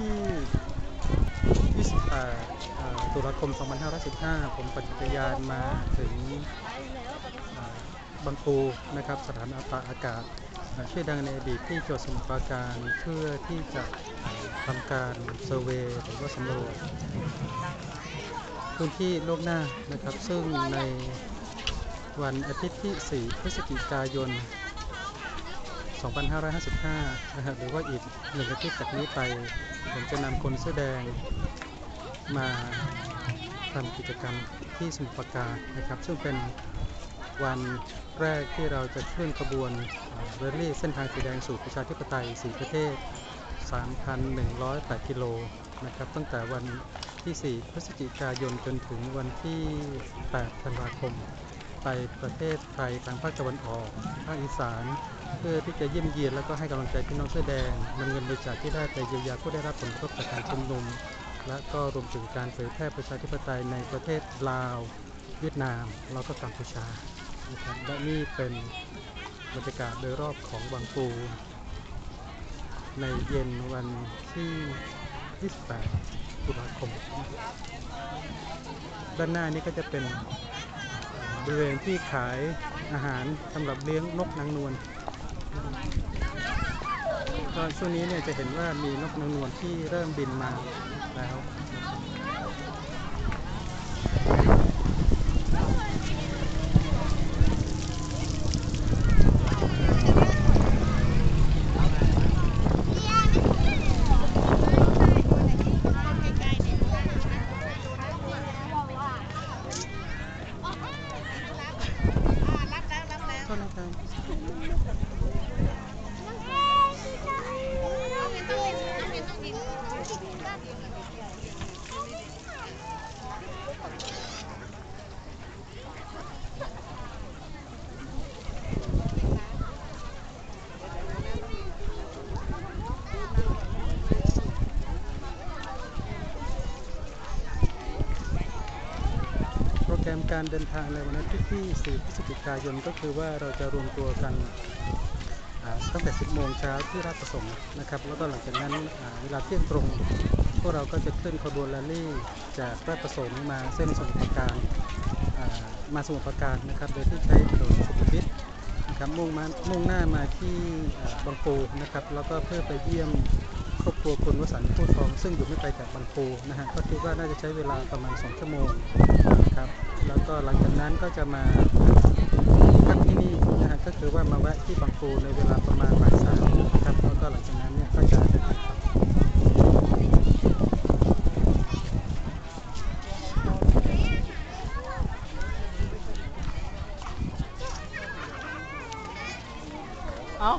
ที่ 28เอ่อตุลาคม 2515 ผมปั่นจักรยานมาถึงบางปูนะครับ สถานอาตาอากาศเอ่อชื่อดังในอดีตที่จังหวัดสมุทรปราการเพื่อที่จะทำการเซอร์เวย์หรือว่าสำรวจพื้นที่โลกหน้านะครับ ซึ่งในวันอาทิตย์ที่ 4 พฤศจิกายน 2555นะครับหรือว่าอีกหนึ่งอาทิตย์จากนี้ไปผมจะนำคนเสื้อแดงมาทำกิจกรรมที่สมุทรปราการนะครับ ซึ่งเป็นวันแรกที่เราจะเคลื่อนขบวนเรลลี่เส้นทางสีแดงสู่ประชาธิปไตย4ประเทศ 3,108 กิโลนะครับ ตั้งแต่วันที่ 4 พฤศจิกายนจนถึงวันที่ 8 ธันวาคม ไปประเทศไทยทางภาคตะวันออก ภาคอีสาน เพื่อที่จะเยี่ยมเยียนแล้วก็ให้กำลังใจพี่น้องเสื้อแดงนำเงินบริจาคที่ได้ไปเยียวยาผู้ได้รับผลกระทบจากการชุมนุม และก็รวมถึงการเผยแพร่ประชาธิปไตยในประเทศลาว เวียดนามแล้วก็กัมพูชานะครับและนี่เป็นบรรยากาศโดยรอบของบางปู ในเย็นวันที่ 28 ตุลาคม ด้านหน้านี้ก็จะเป็นบริเวณที่ขายอาหารสำหรับเลี้ยงนกนางนวล ก็ช่วงนี้เนี่ยจะเห็นว่ามีนกนางนวลที่เริ่มบินมาแล้วก็นะครับโป รแกรมการเดินทางในวันอาทิตย์ที่4พฤศจิกายนก็คือว่าเราจะรวมตัวกันตั้งแต่ 10 โมงเช้าที่ราชประสงค์นะครับ แล้วก็หลังจากนั้นเวลาเที่ยงตรง พวกเราก็จะเคลื่อนขบวนแรลลี่จากราชประสงค์มาเส้นสมุทรปราการมาสมุทรปราการนะครับ โดยที่ใช้ถนนสุขุมวิทนะครับมุ่งมามุ่งหน้ามาที่บางปูนะครับ แล้วก็เพื่อไปเยี่ยม ครอบครัวคุณวสันต์พูดทอง ซึ่งอยู่ไม่ไกลจากบางปูนะฮะก็คิดว่าน่าจะใช้เวลาประมาณ 2 ชั่วโมงนะครับแล้วก็หลังจากนั้นก็จะมาพักที่นี่นะฮะก็คือว่ามาแวะที่บางปูในเวลาประมาณบ่ายสามนะครับแล้วก็หลังจากนั้นเนี่ยก็จะเดินทางเอา